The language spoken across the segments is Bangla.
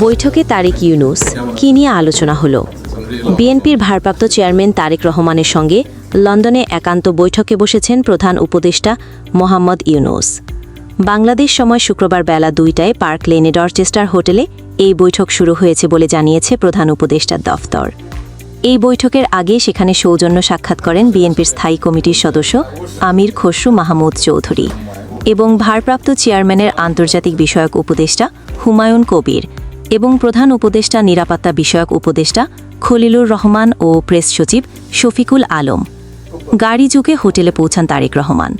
বৈঠকে তারেক ইউনুস কি নিয়ে আলোচনা হলো? বিএনপির ভারপ্রাপ্ত চেয়ারম্যান তারেক রহমানের সঙ্গে লন্ডনে একান্ত বৈঠকে বসেছেন প্রধান উপদেষ্টা মোহাম্মদ ইউনুস। বাংলাদেশ সময় শুক্রবার বেলা দুইটায় পার্ক লেনে ডরচেস্টার হোটেলে এই বৈঠক শুরু হয়েছে বলে জানিয়েছে প্রধান উপদেষ্টার দফতর। এই বৈঠকের আগে সেখানে সৌজন্য সাক্ষাৎ করেন বিএনপির স্থায়ী কমিটির সদস্য আমির খসরু মাহমুদ চৌধুরী এবং ভারপ্রাপ্ত চেয়ারম্যানের আন্তর্জাতিক বিষয়ক উপদেষ্টা হুমায়ুন কবির। এবং প্রধান উপদেষ্টা নিরাপত্তা বিষয়ক উপদেষ্টা খলিলুর রহমান ও প্রেস সচিব শফিকুল আলম। গাড়ি যুগে হোটেলে পৌঁছান তারেক রহমান।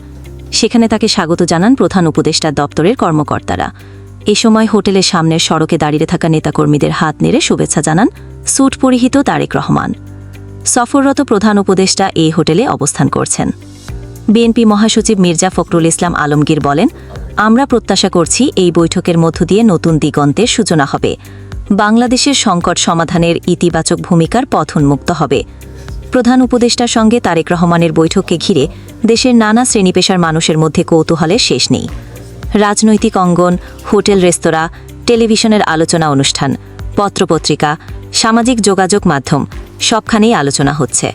সেখানে তাকে স্বাগত জানান প্রধান উপদেষ্টা দপ্তরের কর্মকর্তারা। এ সময় হোটেলের সামনের সড়কে দাঁড়িয়ে থাকা নেতাকর্মীদের হাত নেড়ে শুভেচ্ছা জানান স্যুট পরিহিত তারেক রহমান। সফররত প্রধান উপদেষ্টা এই হোটেলে অবস্থান করছেন। বিএনপি মহাসচিব মির্জা ফখরুল ইসলাম আলমগীর বলেন আমরা প্রত্যাশা করছি এই বৈঠকের মধ্য দিয়ে নতুন দিগন্তের সূচনা হবে। বাংলাদেশের সংকট সমাধানের ইতিবাচক ভূমিকার পথ উন্মুক্ত হবে। প্রধান উপদেষ্টার সঙ্গে তারেক রহমানের বৈঠককে ঘিরে দেশের নানা শ্রেণীপেশার মানুষের মধ্যে কৌতূহলের শেষ নেই। রাজনৈতিক অঙ্গন, হোটেল রেস্তোরাঁ, টেলিভিশনের আলোচনা অনুষ্ঠান, পত্রপত্রিকা, সামাজিক যোগাযোগ মাধ্যম, সবখানেই আলোচনা হচ্ছে।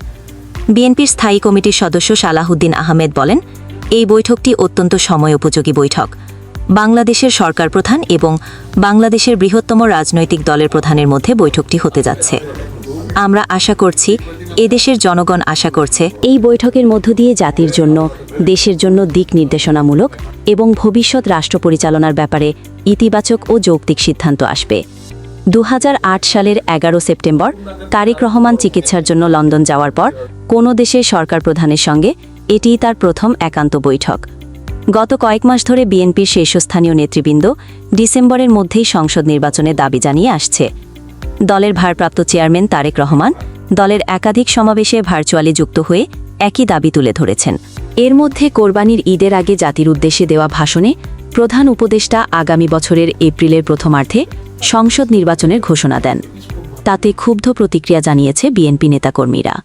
বিএনপির স্থায়ী কমিটির সদস্য সালাহুদ্দিন আহমেদ বলেন এই বৈঠকটি অত্যন্ত সময় উপযোগী বৈঠক। বাংলাদেশের সরকার প্রধান এবং বাংলাদেশের বৃহত্তম রাজনৈতিক দলের প্রধানের মধ্যে বৈঠকটি হতে যাচ্ছে। আমরা আশা করছি এদেশের জনগণ আশা করছে এই বৈঠকের মধ্য দিয়ে জাতির জন্য, দেশের জন্য দিক নির্দেশনামূলক এবং ভবিষ্যৎ রাষ্ট্র পরিচালনার ব্যাপারে ইতিবাচক ও যৌক্তিক সিদ্ধান্ত আসবে। দু হাজার আট সালের এগারো সেপ্টেম্বর তারেক রহমান চিকিৎসার জন্য লন্ডন যাওয়ার পর কোনো দেশের সরকার প্রধানের সঙ্গে এটিই তার প্রথম একান্ত বৈঠক। গত কয়েক মাস ধরে বিএনপির শীর্ষস্থানীয় নেতৃবৃন্দ ডিসেম্বরের মধ্যেই সংসদ নির্বাচনে দাবি জানিয়ে আসছে। দলের ভারপ্রাপ্ত চেয়ারম্যান তারেক রহমান দলের একাধিক সমাবেশে ভার্চুয়ালি যুক্ত হয়ে একই দাবি তুলে ধরেছেন। এর মধ্যে কোরবানির ঈদের আগে জাতির উদ্দেশ্যে দেওয়া ভাষণে প্রধান উপদেষ্টা আগামী বছরের এপ্রিলের প্রথমার্ধে সংসদ নির্বাচনের ঘোষণা দেন। তাতে ক্ষুব্ধ প্রতিক্রিয়া জানিয়েছে বিএনপি নেতাকর্মীরা।